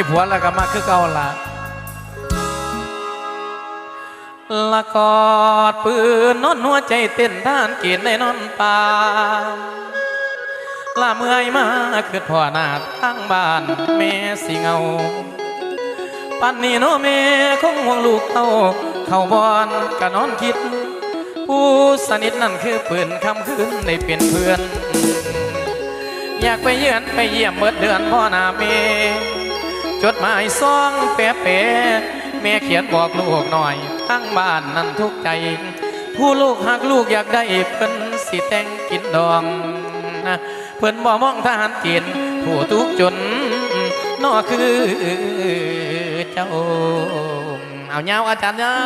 มีผัวแล้วก็มาคือเก่าละละกอดปืนนอนหัวใจเต้นท่านกียนในนอนป่าละเมื่อยมาคือพ่อหนาทั้งบ้านแม่สิเงาปันนี้โนเมคงห่วงลูกเขาเข้าบอนกะนอนคิด ผู้สนิทนั่นคือปืนคำคืนได้เป็นเพื่อน อยากไปเยือนไปเยี่ยมเมื่อเดือนพ่อหนาเม จดหมายซองแปะแปะแม่เขียนบอกลูกหน่อย ทั้งบ้านนั้นทุกใจ ผู้ลูกหากลูกอยากได้เพิ่นสิแต่งกินดองนะเพิ่นบ่มองทหารเกินผู้ทุกจนนอคือเจ้าเอาเงาอาจารย์เงา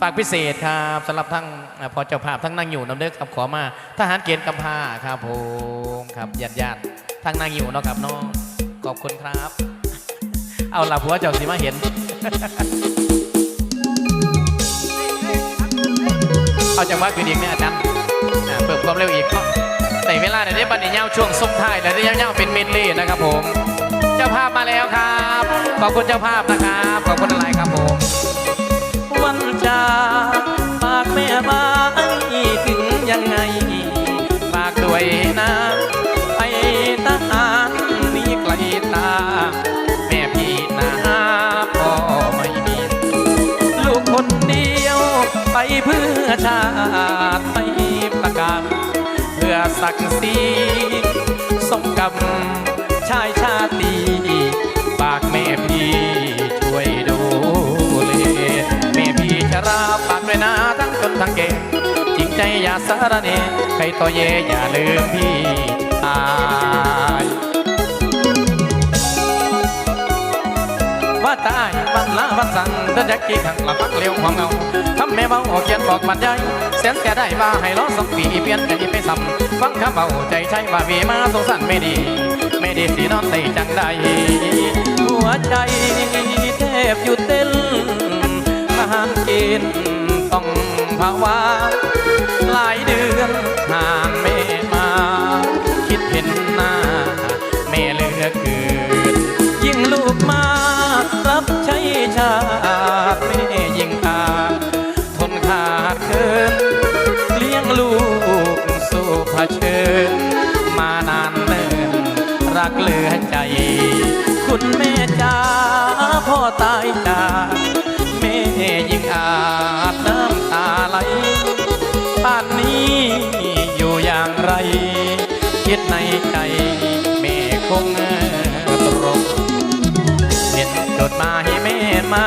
ฝากพิเศษครับสำหรับทั้งพอเจ้าภาพทั้งนางอยู่น้ำเด้อครับขอมาทหารเกณฑ์กำพร้าครับผมครับญาติญาติๆทั้งนางอยู่นะครับน้องขอบคุณครับ เอาละผัวเจ้าสิมาเห็น เอาจังหวะคืนอีกเนี่ยอาจารย์เพิ่มความเร็วอีกเนาะในเวลาเดี๋ยวนี้บันนี้เงาช่วงส่งท้ายแล้วเดี๋ยวเงาเป็นเมนเล่นะครับผม เจ้าภาพมาแล้วครับ ขอบคุณเจ้าภาพนะครับ ขอบคุณอะไรครับผมวันจากฝากแม่มาถึงยังไง เพื่อชาติไม่ประกาศเพื่อศักดิ์ศรีสมกับชายชาตรีฝากแม่พี่ช่วยดูแลแม่พี่ชราฝากด้วยนะทั้งจนทั้งเก่งจริงใจอย่าสารเนใครต่อเยอย่าลืมพี่ชา ตายวันละวันสั่งเดินจากกี่ครั้งละฟักเลี้ยวความเงาทำแม่เบาเขียนบอกบรรยายแสนแต่ได้ว่าให้ล้อสองปีเปลี่ยนใจไปซ้ำฟังคำเบาใจใช่ว่าวีมาสงสารไม่ดี ไม่ดีสีนอนได้จังใดหัวใจแทบหยุดเต้นทหารกณฑ์ต้องภาวะ เผชิญมานานเนินรักเลือใจ คุณแม่จ้าพ่อตายจาแม่ยิ่งอาจน้ำตาไหลป่านนี้อยู่อย่างไร คิดในใจแม่คงตรกเห็นจดหมายแม่มา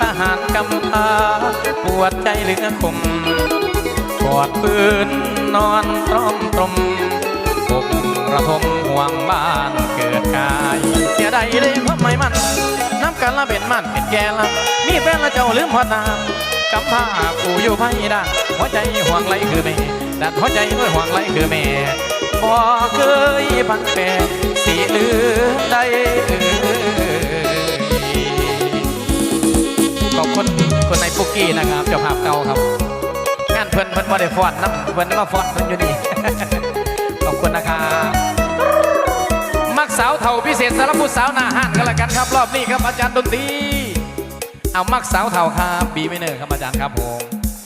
ทหารกำพาปวดใจเหลือคมกอดปืน นอนตรอมตรมปกระทมห่วงบ้านเกิดกายเสียดายเลยเพราะไม่มัน น้ำกันละเป็นมันเป็นแก่ละมีแฟนละเจ้าลืมหัวตามกำพร้ากูอยู่ไพ่ด่างหัวใจห่วงไหลคือแม่ดัดหัวใจด้วยห่วงไหลคือแม่บ่เคยพันแปรสีเลือได้ขอบคุณคนในปุกกี้นะครับเจ้าภาพเก่าครับ พิ่นเพิ่นมาได้ฟอนน้ำเพิ่นมาฟอนเพิ่นอยู่นี่ ขอบคุณนะครับมักสาวเถ่าพิเศษสำหรับผู้สาวหน้าห้านกันละกันครับ รอบนี้ครับอาจารย์ดนตรีเอามักสาวเถ่าครับบีไม่เนอร์ครับอาจารย์ครับผม